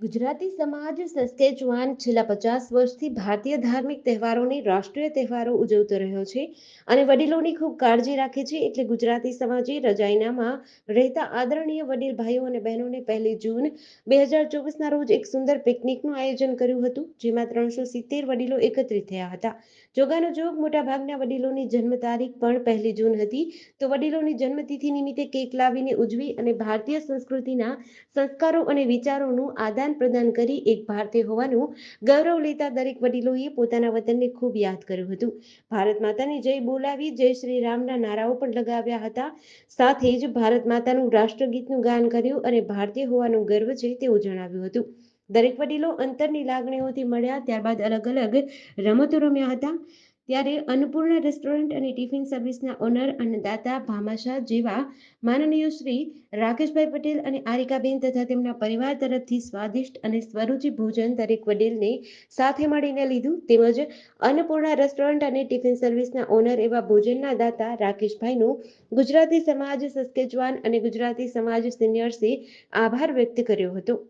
ગુજરાતી સમાજ સસ્કેચવાન છેલ્લા પચાસ વર્ષથી ભારતીય ધાર્મિક તહેવારોને રાષ્ટ્રીય તહેવારો ઉજવતો રહ્યો છે અને વડીલોની ખૂબ કાળજી રાખે છે એટલે ગુજરાતી સમાજે રજાઈનામાં રહેતા આદરણીય વડીલ ભાઈઓ અને બહેનોને પહેલી જૂન બે હજાર ચોવીસના રોજ એક સુંદર પિકનિકનું આયોજન કર્યું હતું, જેમાં ત્રણસો સિત્તેર વડીલો એકત્રિત થયા હતા. જોગાનો જોગ મોટાભાગના વડીલોની જન્મ તારીખ પણ પહેલી જૂન હતી. તો વડીલોની જન્મતિથિ નિમિત્તે કેક લાવીને ઉજવી અને ભારતીય સંસ્કૃતિના સંસ્કારો અને વિચારોનું આદાન પ્રદાન કરી એક ભારતીય હોવાનું ગૌરવ લેતા દરેક વડીલોએ પોતાના વતનને ખૂબ યાદ કર્યું હતું. ભારત માતાની જય બોલાવી જય શ્રી રામના નારાઓ પણ લગાવ્યા હતા. સાથે જ ભારત માતાનું રાષ્ટ્રગીતનું ગાન કર્યું અને ભારતીય હોવાનું ગર્વ છે તેવું જણાવ્યું હતું. દરેક વડીલો અંતરની લાગણીઓથી મળ્યા, ત્યારબાદ અલગ અલગ રમતો રમ્યા હતા. ત્યારે અન્નપૂર્ણા રેસ્ટોરન્ટ અને ટિફિન સર્વિસના ઓનર અને દાતા ભામાશા જેવા માનનીય શ્રી રાકેશભાઈ પટેલ અને આરિકાબેન તથા તેમના પરિવાર તરફથી સ્વાદિષ્ટ અને સ્વરૂચિ ભોજન દરેક વડીલને સાથે મળીને લીધું. તેમજ અન્નપૂર્ણા રેસ્ટોરન્ટ અને ટિફિન સર્વિસના ઓનર એવા ભોજનના દાતા રાકેશભાઈનું ગુજરાતી સમાજ સસ્કેચવાન અને ગુજરાતી સમાજ સિનિયર્સે આભાર વ્યક્ત કર્યો હતો.